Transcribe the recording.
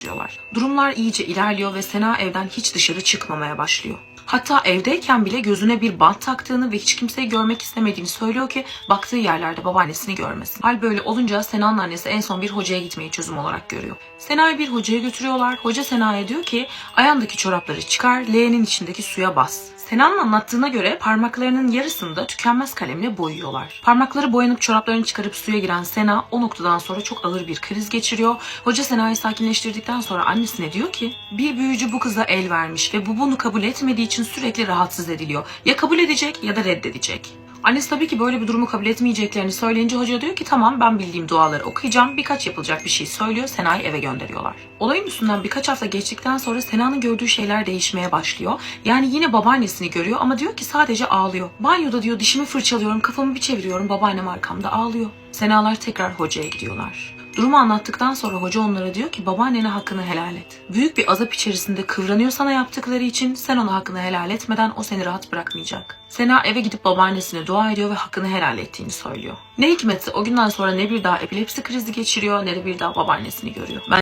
diyorlar. Durumlar iyice ilerliyor ve Sena evden hiç dışarı çıkmamaya başlıyor. Hatta evdeyken bile gözüne bir bant taktığını ve hiç kimseyi görmek istemediğini söylüyor ki baktığı yerlerde babaannesini görmesin. Hal böyle olunca Sena'nın annesi en son bir hocaya gitmeyi çözüm olarak görüyor. Sena'yı bir hocaya götürüyorlar. Hoca Sena'ya diyor ki ayağındaki çorapları çıkar, leğenin içindeki suya bas. Sena'nın anlattığına göre parmaklarının yarısını da tükenmez kalemle boyuyorlar. Parmakları boyanıp çoraplarını çıkarıp suya giren Sena o noktadan sonra çok ağır bir kriz geçiriyor. Hoca Sena'yı sakinleştirdikten sonra annesine diyor ki bir büyücü bu kıza el vermiş ve bu bunu kabul etmediği için sürekli rahatsız ediliyor. Ya kabul edecek ya da reddedecek. Annesi tabii ki böyle bir durumu kabul etmeyeceklerini söyleyince hoca diyor ki tamam ben bildiğim duaları okuyacağım. Birkaç yapılacak bir şey söylüyor. Sena'yı eve gönderiyorlar. Olayın üstünden birkaç hafta geçtikten sonra Sena'nın gördüğü şeyler değişmeye başlıyor. Yani yine babaannesini görüyor ama diyor ki sadece ağlıyor. Banyoda diyor dişimi fırçalıyorum, kafamı bir çeviriyorum, babaannem arkamda ağlıyor. Senalar tekrar hocaya gidiyorlar. Durumu anlattıktan sonra hoca onlara diyor ki babaannene hakkını helal et. Büyük bir azap içerisinde kıvranıyor sana yaptıkları için sen ona hakkını helal etmeden o seni rahat bırakmayacak. Sena eve gidip babaannesine dua ediyor ve hakkını helal ettiğini söylüyor. Ne hikmetse o günden sonra ne bir daha epilepsi krizi geçiriyor ne de bir daha babaannesini görüyor. Ben